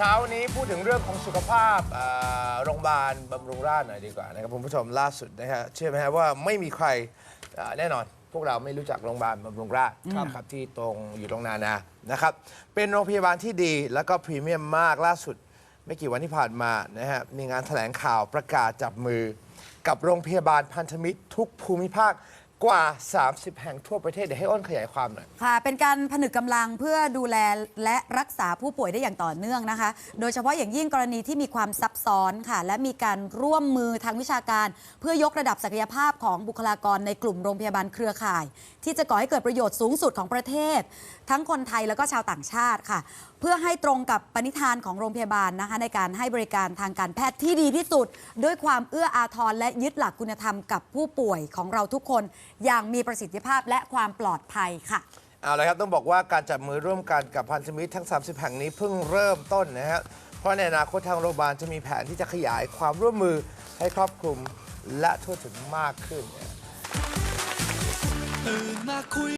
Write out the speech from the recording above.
ช้านี้พูดถึงเรื่องของสุขภาพเอ่อโรงพยาบาลบำรุงราษฎร์หน่อยดีกว่านะครับคุณผู้ชมล่าสุดนะฮะเชื่อไหมฮะว่าไม่มีใครเอ่อแน่นอน พวกเราไม่รู้จักโรงพยาบาลบำรุงราษฎร์นะครับที่ตรงอยู่ตรงนานานะครับ เป็นโรงพยาบาลที่ดีแล้วก็พรีเมียมมากล่าสุด ไม่กี่วันที่ผ่านมานะฮะมีงานแถลงข่าวประกาศจับมือ กับโรงพยาบาลพันธมิตรทุกภูมิภาค กว่า 30 แห่งทั่วประเทศ เดี๋ยวให้อ้นขยายความหน่อย ค่ะเป็นการผนึกกำลังเพื่อดูแลและรักษาผู้ป่วยได้อย่างต่อเนื่องนะคะ โดยเฉพาะอย่างยิ่งกรณีที่มีความซับซ้อนค่ะ และมีการร่วมมือทางวิชาการ เพื่อยกระดับศักยภาพของบุคลากรในกลุ่มโรงพยาบาลเครือข่าย ที่จะก่อให้เกิดประโยชน์สูงสุดของประเทศ ทั้งคนไทยแล้วก็ชาวต่างชาติค่ะ เพื่อให้ตรงกับปณิธานของโรงพยาบาลนะคะ ในการให้บริการทางการแพทย์ที่ดีที่สุด ด้วยความเอื้ออาทรและยึดหลักคุณธรรมกับผู้ป่วยของเราทุกคนอย่างมีประสิทธิภาพและความปลอดภัยค่ะ เอาละครับต้องบอกว่าการจับมือร่วมกันกับพันธมิตรทั้ง 30 แห่งนี้เพิ่งเริ่มต้นนะฮะเพราะในอนาคตทางโรงพยาบาลจะมีแผนที่จะขยายความร่วมมือให้ครอบคลุมและทั่วถึงมากขึ้นตื่นมาคุย